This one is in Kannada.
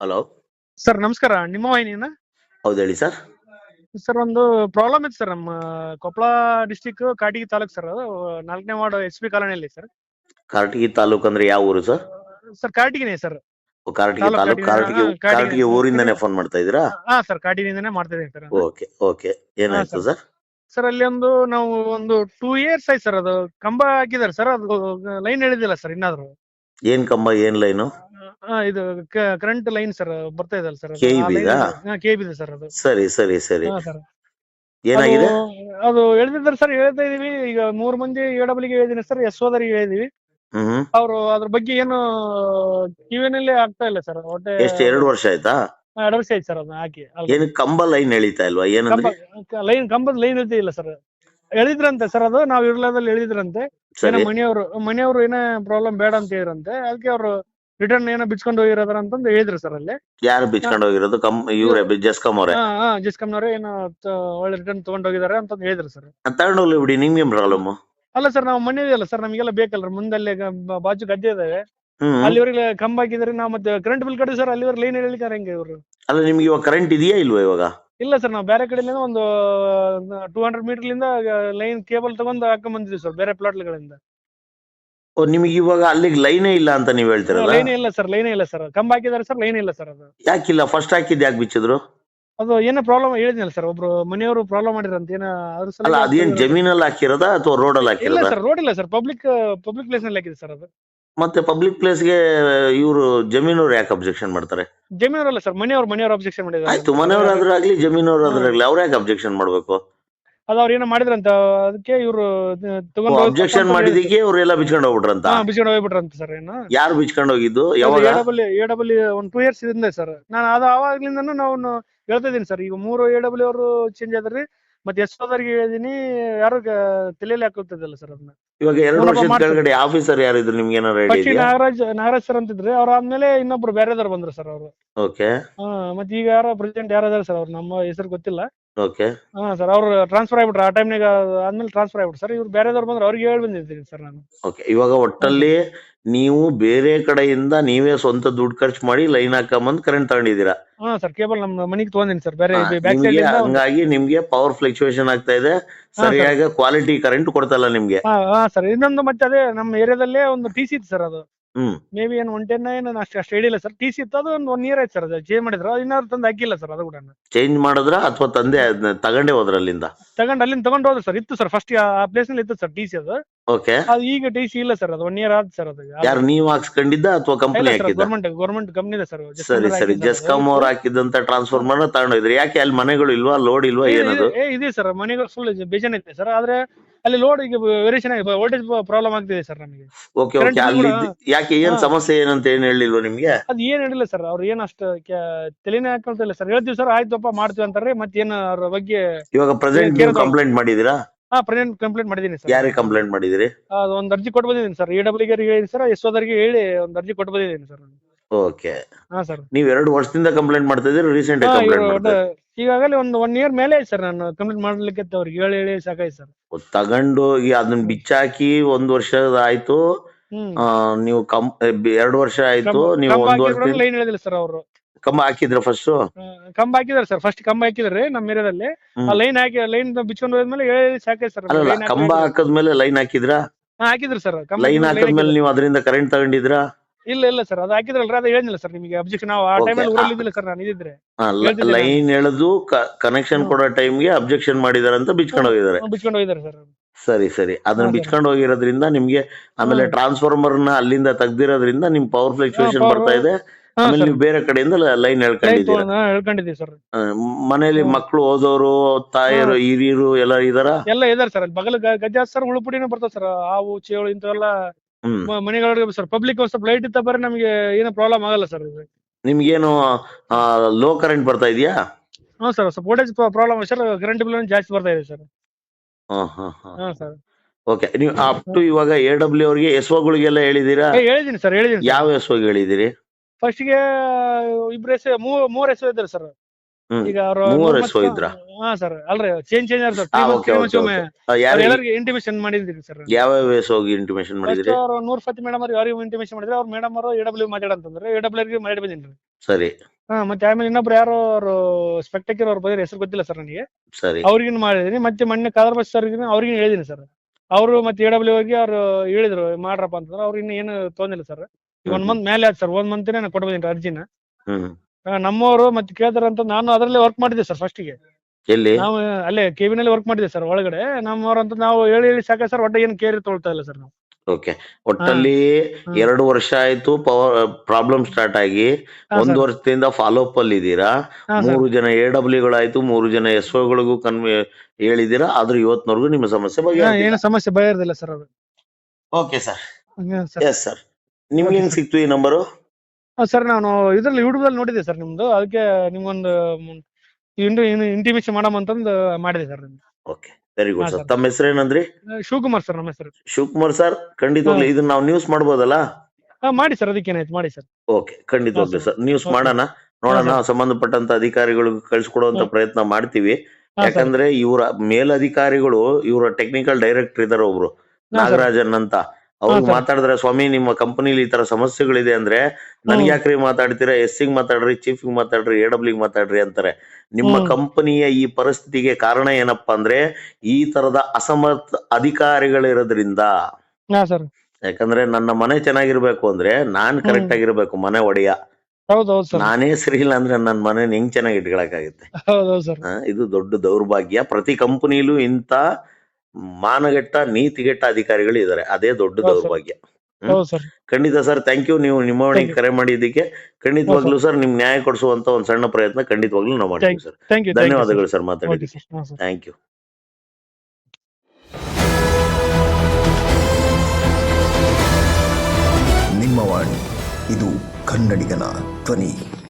ಹಲೋ? ಸರ್ ನಮಸ್ಕಾರ. ನಿಮ್ಮ ವಾಹಿನಿನ ಹೌದು ಹೇಳಿ ಸರ್. ಸರ್ ಒಂದು ಪ್ರಾಬ್ಲಮ್ ಇತ್ತು ಸರ್. ನಮ್ಮ ಕೊಪ್ಪಳ ಡಿಸ್ಟಿಕ್ ಕಾಟಗಿ ತಾಲೂಕ್ ಸರ್ ಅದು. ನಾಲ್ಕನೇ ವಾರ್ಡ್ ಎಸ್ ಪಿ ಕಾಲೋನಿಯಲ್ಲಿ ಸರ್. ಕಾರಟಗಿ ತಾಲೂಕು ಅಂದ್ರೆ ಯಾವ ಊರು ಸರ್? ಸರ್ ಕಾಟಿಗಿನೇ ಸರ್. ಓ, ಕಾರಟಗಿ ತಾಲೂಕು ತಾಲೂಕು. ಕಾರಟಗಿ, ಕಾರಟಗಿ ಕಾರಟಗಿ. ಕಾರಟಗಿ ಊರಿಂದನೇ ಫೋನ್ ಮಾಡ್ತಾ ಇದ್ದೀರಾ? ಹಾ ಸರ್ ಕಾಟಿಗಿನಿಂದನೇ ಮಾಡ್ತಾ ಇದ್ದೀನಿ ಸರ್ ಓಕೆ ಓಕೆ. ಏನಾಯ್ತು ಸರ್. ಸರ್? ಅಲ್ಲಿ ಒಂದು ನಾವು ಒಂದು ಟೂ ಇಯರ್ಸ್ ಆಯ್ತು ಸರ್. ಅದು ಕಂಬ ಹಾಕಿದಾರೆ ಸರ್. ಅದು ಲೈನ್ ಹೇಳಿದಿಲ್ಲ ಸರ್ ಇನ್ನಾದ್ರು. ಏನ್ ಕಂಬ ಏನ್ ಲೈನ್? ಆ, ಇದು ಕರೆಂಟ್ ಲೈನ್ ಸರ್ ಬರ್ತಾ ಇದೆ. Sir KEB? ಕೆ ಇದೆ ಸರ್ ಅದು. ಸರಿ ಸರಿ ಸರಿ. ಹಾ ಸರ್ ಏನಾಗಿದೆ? ಅದು ಎಳ್ದಿದ್ದಾರೆ ಸರ್ ಹೇಳ್ತಾ ಇದೀವಿ. ಈಗ ಮೂರ್ ಮಂದಿ ಎ ಡಬ್ಲ್ಯೂಗೆ ಹೇಳಿದೀನಿ ಸರ್ ಎಸ್ ಓದರಿಗೆ ಹೇಳಿದೀವಿ. ಹ್ಮ್. ಅವರು ಅದ್ರ ಬಗ್ಗೆ ಏನು ಕಿವಿನಲ್ಲಿ ಆಗ್ತಾ ಇಲ್ಲ ಸರ್ ಹೊಟ್ಟೆ ಎಷ್ಟು ಎರಡು ವರ್ಷ ಆಯ್ತಾ? ಎರಡು ವರ್ಷ ಆಯ್ತು ಸರ್ ಅದನ್ನ ಹಾಕಿ ಏನ್ ಕಂಬ ಲೈನ್ ಎಳಿತಾ ಇಲ್ವಾ? ಏನಂದ್ರೆ? ಲೈನ್ ಕಂಬದ ಲೈನ್ ಇಲ್ಲ ಸರ್ ಎಳಿದ್ರಂತೆ ಸರ್ ಅದು ನಾವ್ ಇರ್ಲಾದಲ್ಲಿ ಎಳಿದ್ರಂತೆ. ಏನೋ ಮನೆಯವರು ಮನೆಯವರು ಏನೋ ಪ್ರಾಬ್ಲಮ್ ಬೇಡ ಅಂತ ಹೇಳಿದ್ರಂತೆ. ಅದಕ್ಕೆ ಅವರು ರಿಟರ್ನ್ ಏನೋ ಬಿಚ್ಕೊಂಡು ಹೋಗಿರೋದ್ರ ಅಂತಂದು ಹೇಳಿದ್ರು ಸರ್ ಅಲ್ಲಿ. ಯಾರು ಬಿಚ್ಕೊಂಡು ಹೋಗಿರೋದು? ಕಮ್ ಇವ್ರೆ ಜಸ್ಕಮ್ ಅವ್ರೆ. ಹಾ ಹಾ ಜಿಸ್ಕಮ್ನವ್ರು ಏನೋ ತ- ಒಳ್ಳೆ ರಿಟರ್ನ್ ತಗೊಂಡ್ ಹೋಗಿದ್ದಾರೆ ಅಂತಂದು ಹೇಳಿದ್ರು ಸರ್ ತಗೊಂಡೋಗ್ಲಿ ಬಿಡಿ ನಿಮ್ಗೆ ಪ್ರಾಬ್ಲಮ್ ಅಲ್ಲ ಸರ್ ನಾವು ಮನೆ ಇದೆಯಲ್ಲ ಸರ್ ನಮಗೆಲ್ಲ ಬೇಕಲ್ಲ ಗ- ಬ- ಬಾಜು ಗದ್ದೆ ಇದಾವೆ. ಹ್ಮ್ ಅಲ್ಲಿವರೆಗೆ ಕಂಬ ಹಾಕಿದ್ರೆ ನಾವು ಮತ್ತೆ ಕರೆಂಟ್ ಬಿಲ್ ಕಟ್ಟಿ ಸರ್ ಅಲ್ಲಿವರೆಗೆ ಲೈನ್ ಹೇಳಿದ್ದಾರೆ ಹೆಂಗೆ ಇವರು? ಅಲ್ಲ ನಿಮ್ಗೆ ಇವಾಗ ಕರೆಂಟ್ ಇದೆಯಾ ಇಲ್ವಾ ಇವಾಗ? ಇಲ್ಲ ಸರ್ ನಾವು ಬೇರೆ ಕಡೆಯಿಂದ ಒಂದು ಟೂ ಹಂಡ್ರೆಡ್ ಮೀಟರ್ಲಿಂದ ಲೈನ್ ಕೇಬಲ್ ತಗೊಂಡು ಹಾಕೊಂಡ್ ಬಂದಿದ್ವಿ ಸರ್ ಬೇರೆ ಪ್ಲಾಟ್ಗಳಿಂದ ಓ ನಿಮಗೆ ಇವಾಗ ಅಲ್ಲಿಗೆ ಲೈನೇ ಇಲ್ಲ ಅಂತ ನೀವು ಹೇಳ್ತಿರಲ್ಲ ಲೈನೇ ಇಲ್ಲ ಸರ್ ಲೈನೇ ಇಲ್ಲ ಸರ್ ಕಂಬ ಹಾಕಿದ್ದಾರೆ ಸರ್ ಲೈನ್ ಇಲ್ಲ ಸರ್ ಅದು. ಯಾಕಿಲ್ಲ? ಫಸ್ಟ್ ಹಾಕಿದ್ ಯಾಕೆ ಬಿಚ್ಚಿದ್ರು? ಅದು ಏನೋ ಪ್ರಾಬ್ಲಮ್ ಹೇಳಿದ್ನಲ್ಲ ಸರ್ ಒಬ್ರು ಮನೆಯವರು ಪ್ರಾಬ್ಲಮ್ ಮಾಡಿರಂತ ಏನೋ ಅದ್ರ ಅಲ್ಲ ಅದೇನ್ ಜಮೀನಲ್ಲಿ ಹಾಕಿರೋದಾ ಅಥವಾ ರೋಡಲ್ಲಿ ಇಲ್ಲ ಹಾಕಿರೋದ? ಸರ್ ರೋಡ್ ಇಲ್ಲ ಸರ್ ಪಬ್ಲಿಕ್ ಪಬ್ಲಿಕ್ ಪ್ಲೇಸ್ನಲ್ಲಿ ಹಾಕಿದೆ ಸರ್ ಅದು. ಮತ್ತೆ ಪಬ್ಲಿಕ್ ಪ್ಲೇಸ್ಗೆ ಇವರು ಜಮೀನವ್ರು ಯಾಕೆ ಅಬ್ಜೆಕ್ಷನ್ ಮಾಡ್ತಾರೆ? ಜಮೀನವರಲ್ಲ ಸರ್ ಮನೆಯವ್ರ ಮನೆಯವ್ರ ಅಬ್ಜೆಕ್ಷನ್ ಆಯ್ತು ಮಾಡಿದ್ದಾರೆ ಮನೆಯವ್ರಾದ್ರೂ ಆಗ್ಲಿ ಜಮೀನವ್ರಾದ್ರೂ ಅವ್ರ ಯಾಕೆ ಅಬ್ಜೆಕ್ಷನ್ ಮಾಡ್ಬೇಕು? ಅದು ಅವ್ರು ಏನೋ ಮಾಡಿದ್ರಂತ ಅದಕ್ಕೆ ಇವರು ತಗೊಂಡು ಅಬ್ಜೆಕ್ಷನ್ ಮಾಡಿದಕ್ಕೆ ಅವ್ರೆಲ್ಲ ಬಿಚ್ಕೊಂಡು ಹೋಗ್ಬಿಟ್ರಂತ? ಹಾ ಹೋಗ್ಬಿಟ್ರ ಹೋಗ್ಬಿಟ್ರಂತ ಸರ್ ಏನು. ಯಾರು ಬಿಚ್ಕೊಂಡು ಹೋಗಿದ್ದು? ಯಾವಾಗ? ಎ ಎಡಬಲ್ಲಿ ಎ ಡಬ್ಲ್ಯೂ ಒಂದು ಟೂ ಇಯರ್ಸ್ ಇಂದ ಸರ್ ನಾನು ಅದು ಆವಾಗ್ಲಿಂದನೂ ನಾವು ಹೇಳ್ತಾ ಇದೀನಿ ಸರ್ ಈಗ ಮೂರು ಎ ಡಬ್ಲ್ಯೂ ಅವರು ಚೇಂಜ್ ಆದ್ರಿ ಮತ್ತೆ ಎಸ್ ಹೋದವ್ರಿಗೆ ಹೇಳಿದೀನಿ ಯಾರು ತಲೆಯಲ್ಲಿ ಹಾಕೋತಿದ್ದಲ್ಲ ಸರ್ ಅದನ್ನ ಇವಾಗ ಎರಡು ನೋಡಪ್ಪ ವರ್ಷದ ಮಾಡ್ತಾರೆ. ಕೆಳಗಡೆ ಆಫೀಸರ್ ಯಾರಿದ್ರು ನಿಮ್ಗೆ ಏನಾರು ಐಡಿಯಾ ಫಸ್ಟ್ ಇದೆಯಾ? ನಾಗರಾಜ್ ನಾಗರಾಜ್ ಸರ್ ಅಂತಿದ್ರೆ. ಅವ್ರ ಆದ್ಮೇಲೆ ಇನ್ನೊಬ್ರು ಬೇರೆದವ್ರು ಬಂದ್ರು ಸರ್ ಅವರು. ಓಕೆ ಹಾ ಮತ್ತೆ ಈಗ ಯಾರೋ ಪ್ರೆಸಿಡೆಂಟ್ ಯಾರದಾರ ಸರ್ ಅವ್ರು? ನಮ್ಮ ಹೆಸರು ಗೊತ್ತಿಲ್ಲ. ಓಕೆ. ಹಾ ಸರ್ ಅವ್ರು ಟ್ರಾನ್ಸ್ಫರ್ ಆಗ್ಬಿಟ್ರು. ಆ ಟೈಮ್ನಾಗ ಆದ್ಮೇಲೆ ಟ್ರಾನ್ಸ್ಫರ್ ಆಗ್ಬಿಟ್ರು. ಸರ್ ಇವ್ರು ಬೇರೆದವ್ರು ಬಂದ್ರೆ ಅವ್ರಿಗೆ ಹೇಳಿ ಬಂದಿದ್ದೀನಿ ಸರ್ ನಾನು. ಓಕೆ ಇವಾಗ ಒಟ್ಟಲ್ಲಿ ನೀವು ಬೇರೆ ಕಡೆಯಿಂದ ನೀವೇ ಸ್ವಂತ ದುಡ್ಡು ಖರ್ಚು ಮಾಡಿ ಲೈನ್ ಹಾಕೊಂಬಂದ್ ಕರೆಂಟ್ ತಗೊಂಡಿದ್ದೀರಾ? ಹಾ ಸರ್ ಕೇಬಲ್ ನಮ್ಮ ಮನೆಗೆ ತಗೊಂಡಿನಿ ಸರ್. ಬೇರೆ ಬ್ಯಾಕ್ ನಿಮ್ಗೆ ಸೈಡ್ ಹಂಗಾಗಿ ನಿಮ್ಗೆ ಪವರ್ ಫ್ಲಕ್ಚುಯೇಷನ್ ಆಗ್ತಾ ಇದೆ. ಸರಿಯಾಗಿ ಕ್ವಾಲಿಟಿ ಕರೆಂಟ್ ಕೊಡ್ತಲ್ಲ ನಿಮ್ಗೆ. ಹಾ ಹಾ ಸರ್. ಇನ್ನೊಂದು ಮತ್ತೆ ಅದೇ ನಮ್ಮ ಏರಿಯಾದಲ್ಲೇ ಒಂದು ಟಿ ಸಿ ಇತ್ತು ಸರ್ ಅದು. ಹ್ಮ್. ಮೇ ಬಿ ಏನ್ ಒನ್ ಟೆನ್ ಏನು ಅಷ್ಟು ಅಷ್ಟು ಸರ್ ಟಿ ಸಿ ಇತ್ತು ಅದು ಒಂದು ಒನ್ ಇಯರ್ ಆಯ್ತು ಸರ್ ಅದು ಚೇಂಜ್ ಮಾಡಿದ್ರು. ಇನ್ನಾರು ತಂದು ಹಾಕಿಲ್ಲ ಸರ್ ಅದು ಕೂಡ ಚೇಂಜ್ ಮಾಡಿದ್ರ ಅಥವಾ ತಂದೆ ಅದ್ನ ತಗೊಂಡೇ ಹೋದ್ರ ಅಲ್ಲಿಂದ? ತಗೊಂಡ್ ಅಲ್ಲಿಂದ ತಗೊಂಡ್ ಹೋದ್ರು ಸರ್ ಇತ್ತು ಸರ್ ಫಸ್ಟ್ ಆ ಪ್ಲೇಸ್ನಲ್ಲಿ ಇತ್ತು ಸರ್ ಟಿ ಸಿ ಅದು. ಓಕೆ ಅದು ಈಗ ಟಿ ಸಿ ಇಲ್ಲ ಸರ್ ಅದು ಒನ್ ಇಯರ್ ಆದ್ ಸರ್ ಅದು. ಯಾರು ನೀವು ಹಾಕ್ಸ್ಕೊಂಡಿದ್ದ ಅಥವಾ ಕಂಪನಿ ಹಾಕಿದ್ದ? ಗೌರ್ಮೆಂಟ್ ಗೌರ್ಮೆಂಟ್ ಕಂಪ್ನಿ ಇದೆ ಸರ್ ಸರಿ ಸರಿ ಜಸ್ಕಾಮ್ ಅವ್ರು ಹಾಕಿದಂತ ಟ್ರಾನ್ಸ್ಫಾರ್ಮರ್ ತಗೊಂಡೋಗಿದ್ರಿ. ಯಾಕೆ ಅಲ್ಲಿ ಮನೆಗಳು ಇಲ್ವಾ ಲೋಡ್ ಇಲ್ವಾ ಏನದು? ಇದೆ ಸರ್ ಮನೆಗಳು ಫುಲ್ ಬೇಜಾನ್ ಐತೆ ಸರ್ ಆದ್ರೆ ಅಲ್ಲಿ ಲೋಡ್ ಈಗ ವೇರಿಯೇಷನ್ ಆಗಿದೆ ವೋಲ್ಟೇಜ್ ಪ್ರಾಬ್ಲಮ್ ಆಗ್ತಿದೆ ಸರ್ ನಮಗೆ. ಓಕೆ ಓಕೆ ಅಲ್ಲಿ ಯಾಕೆ ಏನ್. ಸಮಸ್ಯೆ ಏನಂತ ಏನ್ ಹೇಳಿಲ್ವ ನಿಮ್ಗೆ? ಅದ್ ಏನ್ ಹೇಳಿಲ್ಲ ಸರ್ ಅವ್ರು ಏನ್ ಅಷ್ಟು ತಲೆನೇ ಹಾಕೊಳ್ತಿಲ್ಲ ಸರ್ ಹೇಳ್ತೀವಿ ಸರ್ ಆಯ್ತಪ್ಪ ಮಾಡ್ತೀವಿ ಅಂತಾರೆ ಮತ್ತೇನ್ ಅವ್ರ ಬಗ್ಗೆ ಇವಾಗ ಪ್ರೆಸೆಂಟ್ ಕಂಪ್ಲೇಂಟ್ ಮಾಡಿದೀರಾ? ಹಾ ಪ್ರೆಸೆಂಟ್ ಕಂಪ್ಲೇಂಟ್ ಮಾಡಿದೀನಿ ಸರ್ ಯಾರಿಗೆ ಕಂಪ್ಲೇಂಟ್ ಮಾಡಿದಿರಿ? ಅದು ಒಂದು ಅರ್ಜಿ ಕೊಟ್ಟು ಬಂದಿದ್ದೀನಿ ಸರ್ ಎ ಡಬ್ಲ್ಯೂ ಹೇಳಿ ಸರ್ ಎಸ್ ಓದರಿಗೆ ಹೇಳಿ ಒಂದು ಅರ್ಜಿ ಕೊಟ್ಟು ಬಂದಿದ್ದೀನಿ ಸರ್ ಓಕೆ. ಹಾ ಸರ್. ನೀವ್ ಎರಡು ವರ್ಷದಿಂದ ಕಂಪ್ಲೇಂಟ್ ಮಾಡ್ತಾ ಇದೀರಿ ರೀಸೆಂಟ್ ಕಂಪ್ಲೇಂಟ್ ಮಾಡ್ತಾ ಇದ್ದೀರಿ. ಈಗಾಗಲೇ ಒಂದು ಒನ್ ಇಯರ್ ಮೇಲೆ ಆಯ್ತು ಸರ್ ನಾನು ಕಂಪ್ಲೀಟ್ ಮಾಡ್ಲಿಕ್ಕೆ ಅವ್ರಿಗೆ. ಹೇಳಿ ಹೇಳಿ ಸಾಕಾಯ್ತು ಸರ್. ತಗೊಂಡು ಈ ಅದನ್ನ ಬಿಚ್ಚಾಕಿ ಒಂದ್ ವರ್ಷದ ಆಯ್ತು. ಹ್ಮ್. ಆ, ನೀವು ಕಂ ಎರಡು ವರ್ಷ ಆಯ್ತು. ನೀವು ಒಂದ್ ವರ್ಷ ಲೈನ್ ಹೇಳಿದಿಲ್ಲ ಸರ್ ಅವರು. ಕಂಬ ಹಾಕಿದ್ರ ಫಸ್ಟ್ ಕಂಬ ಹಾಕಿದ್ರ ಸರ್. ಫಸ್ಟ್ ಕಂಬ ಹಾಕಿದ್ರಿ ನಮ್ಮ ಏರಿಯಾದಲ್ಲಿ. ಆ ಲೈನ್ ಹಾಕಿ ಲೈನ್ ಬಿಚ್ಕೊಂಡು ಹೋದ್ಮೇಲೆ ಹೇಳಿ ಸಾಕಾಯ್ತು ಸರ್. ಅಲ್ಲಲ್ಲ ಕಂಬ ಹಾಕದ್ಮೇಲೆ ಲೈನ್ ಹಾಕಿದ್ರ? ಹಾಕಿದ್ರು ಸರ್. ಲೈನ್ ಹಾಕದ್ಮೇಲೆ ನೀವು ಅದರಿಂದ ಕರೆಂಟ್ ತಗೊಂಡಿದ್ರಾ? ಇಲ್ಲ ಇಲ್ಲ ಸರ್ ಅದು ಹಾಕಿದ್ರಲ್ರಿ ಅದು ಹೇಳಿಲ್ಲ ಸರ್ ನಿಮಗೆ ಅಬ್ಜೆಕ್ಷನ್ ನಾವು ಆ ಟೈಮ್ ಟೈಮಲ್ಲಿ ಊರಲ್ಲಿ ಇದ್ದಿಲ್ಲ ಸರ್ ನಾನು ಇದ್ದಿದ್ರೆ. ಲೈನ್ ಎಳೆದು ಕನೆಕ್ಷನ್. ಕೊಡೋ ಟೈಮ್ಗೆ ಅಬ್ಜೆಕ್ಷನ್ ಮಾಡಿದಾರೆ ಅಂತ ಬಿಚ್ಕೊಂಡು ಹೋಗಿದ್ದಾರೆ. ಬಿಚ್ಕೊಂಡು ಹೋಗಿದ್ದಾರೆ ಸರ್ ಸರಿ ಸರಿ. ಅದನ್ನ ಬಿಚ್ಕೊಂಡು ಹೋಗಿರೋದ್ರಿಂದ ನಿಮ್ಗೆ ಆಮೇಲೆ ಹ್ಮ್. ಟ್ರಾನ್ಸ್ಫಾರ್ಮರ್ನ ಅಲ್ಲಿಂದ ತೆಗ್ದಿರೋದ್ರಿಂದ ನಿಮ್ ಪವರ್ ಫ್ಲಕ್ಚುಯೇಷನ್ power- ಬರ್ತಾ ಇದೆ. ಹಾ ಆಮೇಲೆ ಸರ್ ನೀವು ಬೇರೆ ಕಡೆಯಿಂದ ಲೈನ್ ಹೇಳ್ಕೊಂಡಿದ್ದೀರಾ ಹೇಳ್ಕೊಂಡಿದ್ದೀವಿ ಸರ್ ಆ, ಮನೇಲಿ ಹ್ಮ್. ಓದೋರು ತಾಯಿಯರು ಹಿರಿಯರು ಎಲ್ಲ ಇದಾರ ಎಲ್ಲ ಇದಾರೆ ಸರ್ ಅಲ್ಲಿ ಬಗಲ್ ಗಜ್ಜಾ ಸರ್ ಉಳುಪುಡಿನೂ ಬರ್ತದೆ ಸರ್ ಹಾವು ಚೇಳು ಇಂಥವೆಲ್ಲ ಹ್ಮ್. ಮ- ಮನೆಗಳಿಗೆ ಸರ್ ಪಬ್ಲಿಕ್ ಸ್ವಲ್ಪ ಲೈಟ್ ಇತ್ತ ಬರೀ ನಮಗೆ ಏನು ಪ್ರಾಬ್ಲಮ್ ಆಗಲ್ಲ ಸರ್ ನಿಮ್ಗೇನು ಲೋ ಕರೆಂಟ್ ಬರ್ತಾ ಇದೆಯಾ? ಹಾ ಸರ್ ಸ್ವಲ್ಪ voltage problem sir current bill ಜಾಸ್ತಿ ಬರ್ತಾ ಇದೆ ಸರ್. ಹಾ ಸರ್. ಓಕೆ ನೀವು ಅಪ್ ಟು ಇವಾಗ ಎ ಡಬ್ಲ್ಯೂ ಅವ್ರಿಗೆ ಎಸ್ ಗಳಿಗೆಲ್ಲ ಹೇಳಿದೀರಾ ಹೇಳಿದೀನಿ ಸರ್ ಹೇಳಿದೀನಿ ಯಾವ ಎಸ್ ಹೇಳಿದಿರಿ ಫಸ್ಟ್ಗೆ ಇಬ್ರು ಎಸ್ ಮೂರ್ ಮೂರ್ ಎಸ್ ಇದ್ದಾರೆ ಸರ್. ಈಗ ಅವರು ಎಸ್ ಇದ್ರಾ? ಹಾ ಸರ್ ಅಲ್ರಿ ಚೇಂಜ್ ಚೇಂಜ್ ಸರ್ ಹಾ, okay, okay, okay. ಆ, ಯಾರಿಗೆ? ಎಲ್ಲರಿಗೆ ಇಂಟಿಮೇಷನ್ ಮಾಡಿದ್ರಿ ಸರ್ ಯಾವ ಎಸ್ ಹೋಗಿ ಇಂಟಿಮೇಶನ್ ಮಾಡಿದ್ರಿ? ಅವರು ನೂರ್ ಫತಿ ಮೇಡಮ್ ಅವ್ರು ಯಾರಿಗೂ ಇಂಟಿಮೇಷನ್ ಮಾಡಿದ್ರೆ ಅವ್ರ ಮೇಡಮ್ ಅವರು ಎ ಡಬ್ಲ್ಯೂ ಮಾತಾಡಂತಂದ್ರೆ ಎ ಡಬ್ಲ್ಯೂ ಗೆ ಮಾಡಿ ಬಂದಿನ್ರಿ ಸರಿ. ಹಾ ಮತ್ತೆ ಆಮೇಲೆ ಇನ್ನೊಬ್ರು ಯಾರೋ ಅವರು ಸ್ಪೆಕ್ಟಕರ್ ಅವ್ರ ಬಂದ್ರೆ ಹೆಸರು ಗೊತ್ತಿಲ್ಲ ಸರ್ ನನಗೆ. ಸರಿ. ಅವ್ರಿಗಿನ್ ಮಾಡಿದೀನಿ ಮತ್ತೆ ಮೊನ್ನೆ ಕಾದರ್ ಬಸ್ ಸರ್ ಅವ್ರಿಗೆ ಹೇಳಿದೀನಿ ಸರ್ ಅವರು ಮತ್ತೆ ಎ ಡಬ್ಲ್ಯೂ ಹೋಗಿ ಅವ್ರು ಹೇಳಿದ್ರು ಮಾಡ್ರಪ್ಪ ಅಂತಂದ್ರೆ ಅವ್ರು ಇನ್ನು ಏನು ತೋಂದಿಲ್ಲ ಸರ್ ಒಂದ್ ಹ್ಮ್. ಮಂತ್ ಮೇಲೆ ಆಯ್ತು ಸರ್ ಒಂದ್ ಮಂತಿನೇ ನಾನು ಕೊಡ್ಬೋದಿನಿ ಅರ್ಜಿನ. ಹ್ಮ್ ಆ, ನಮ್ಮವರು ಮತ್ತೆ ಕೇಳ್ತಾರಂತ ನಾನು ಅದರಲ್ಲೇ ವರ್ಕ್ ಮಾಡಿದ್ದೆ ಸರ್ ಫಸ್ಟಿಗೆ ಎಲ್ಲಿ? ನಾವು ಅಲ್ಲೇ ಕೇಬಿನಲ್ಲಿ ವರ್ಕ್ ಮಾಡಿದ್ದೆ ಸರ್ ಒಳಗಡೆ. ನಮ್ಮವ್ರಂತ ನಾವು ಹೇಳಿ ಹೇಳಿ ಸಾಕ ಸರ್ ಒಟ್ಟ ಏನು ಕೇರ್ ತೊಗೊಳ್ತಾ ಇಲ್ಲ ಸರ್ ನಾವು. ಓಕೆ ಒಟ್ಟಲ್ಲಿ. ಎರಡು ವರ್ಷ ಆಯ್ತು ಪವರ್ ಪ್ರಾಬ್ಲಮ್ ಸ್ಟಾರ್ಟ್ ಆಗಿ. ಒಂದ್ ವರ್ಷದಿಂದ ಫಾಲೋ ಅಪ್ ಅಲ್ಲಿ ಇದ್ದೀರಾ? ಮೂರು ಜನ ಎ ಡಬ್ಲ್ಯೂಗಳಾಯ್ತು ಮೂರು ಜನ ಎಸ್ ಓಗಳಿಗೂ ಕನ್ವಿ ಹೇಳಿದೀರಾ ಆದ್ರೂ ಇವತ್ತಿನವರೆಗೂ ನಿಮ್ಮ ಸಮಸ್ಯೆ ಹಾ, ಬಗ್ಗೆ ಏನು ಸಮಸ್ಯೆ ಬಗೆಹರಿದಿಲ್ಲ ಸರ್ ಅದು ಓಕೆ ಸರ್ ಎಸ್ ಸರ್ ನಿಮ್ಗೆ ಹೆಂಗ್ ಸಿಕ್ತು ಈ ನಂಬರು ಸರ್ ನಾನು ಇದ್ರಲ್ಲಿ ಯೂಟ್ಯೂಬ್ ಅಲ್ಲಿ ನೋಡಿದ್ದೆ ಸರ್ ನಿಮ್ದು. ಅದಕ್ಕೆ ನಿಮ್ಗೊಂದು ಇಂಟಿಮೇಷನ್ ಮಾಡಮ್ ಅಂತಂದು ಮಾಡಿದೆ sir okay very good sir. ತಮ್ಮ ಹೆಸರೇನಂದ್ರಿ ಶಿವಕುಮಾರ್ ಸರ್ ನಮ್ಮ ಹೆಸರು. ಶಿವಕುಮಾರ್ ಸರ್ ಖಂಡಿತವಾಗ್ಲಿ ಇದನ್ನ ನಾವು ನ್ಯೂಸ್ ಮಾಡ್ಬೋದಲ್ಲ? ಹಾ ಮಾಡಿ ಸರ್ ಅದಕ್ಕೇನಾಯ್ತು ಮಾಡಿ ಸರ್ ಓಕೆ ಖಂಡಿತವಾಗ್ಲಿ ಸರ್ ನ್ಯೂಸ್. ಮಾಡೋಣ. ನೋಡೋಣ ಸಂಬಂಧಪಟ್ಟಂತ ಅಧಿಕಾರಿಗಳಿಗೆ ಕಳ್ಸಿಕೊಡುವಂತ ಪ್ರಯತ್ನ ಮಾಡ್ತೀವಿ. ಯಾಕಂದ್ರೆ ಇವರ ಮೇಲಧಿಕಾರಿಗಳು ಇವರ ಟೆಕ್ನಿಕಲ್ ಡೈರೆಕ್ಟರ್ ಇದಾರೆ ಒಬ್ರು. ನಾಗರಾಜನ್ ಅಂತ. ಅವ್ರಿಗೆ ಸರ್. ಮಾತಾಡಿದ್ರೆ ಸ್ವಾಮಿ ನಿಮ್ಮ ಕಂಪನಿಲಿ ಈ ತರ ಸಮಸ್ಯೆಗಳಿದೆ ಅಂದ್ರೆ ನನ್ಗೆ. ಯಾಕ್ರಿ ಮಾತಾಡ್ತೀರಾ? ಎಸ್ ಸಿಗ್ ಮಾತಾಡ್ರಿ ಚೀಫ್ ಮಾತಾಡ್ರಿ ಎ ಡಬ್ಲ್ಯೂ ಮಾತಾಡ್ರಿ ಅಂತಾರೆ. ನಿಮ್ಮ ಕಂಪನಿಯ ಈ ಪರಿಸ್ಥಿತಿಗೆ ಕಾರಣ ಏನಪ್ಪಾ ಅಂದ್ರೆ ಈ ತರದ ಅಸಮರ್ಥ ಅಧಿಕಾರಿಗಳಿರೋದ್ರಿಂದ. ಯಾಕಂದ್ರೆ ನನ್ನ ಮನೆ ಚೆನ್ನಾಗಿರ್ಬೇಕು ಅಂದ್ರೆ ನಾನ್ ಕರೆಕ್ಟ್. ಆಗಿರ್ಬೇಕು ಮನೆ ಒಡೆಯ. ನಾನೇ ಸರಿ ಇಲ್ಲ ಅಂದ್ರೆ ನನ್ನ ಮನೆ ಹೆಂಗ್ ಚೆನ್ನಾಗಿ ಇಟ್ಕೊಳಕಾಗುತ್ತೆ ಇದು ದೊಡ್ಡ ದೌರ್ಭಾಗ್ಯ. ಪ್ರತಿ ಕಂಪನಿಲೂ ಇಂತ ಮಾನಗೆಟ್ಟ ನೀತಿಗೆಟ್ಟ ಅಧಿಕಾರಿಗಳು ಇದಾರೆ. ಅದೇ ದೊಡ್ಡ ದೌರ್ಭಾಗ್ಯ. ಹೌದು ಸರ್. ಖಂಡಿತ ಸರ್ ಥ್ಯಾಂಕ್ ಯು ನೀವು ನಿಮ್ಮ ಮನೆಗೆ Thank you. ಕರೆ ಮಾಡಿದ್ದಕ್ಕೆ ಖಂಡಿತವಾಗ್ಲೂ ಸರ್. ನಿಮ್ ನ್ಯಾಯ ಕೊಡಿಸುವಂತ ಒಂದು ಸಣ್ಣ ಪ್ರಯತ್ನ ಖಂಡಿತವಾಗ್ಲೂ ನಾವು ಮಾಡ್ತೀವಿ ಸರ್. ಥ್ಯಾಂಕ್ ಯು ಧನ್ಯವಾದಗಳು ಸರ್ ಮಾತಾಡಿ ಮಾತಾಡಿದ್ದಕ್ಕೆ ಥ್ಯಾಂಕ್ ಯು ನಿಮ್ಮ ವಾಣಿ ಇದು ಕನ್ನಡಿಗನ ಧ್ವನಿ.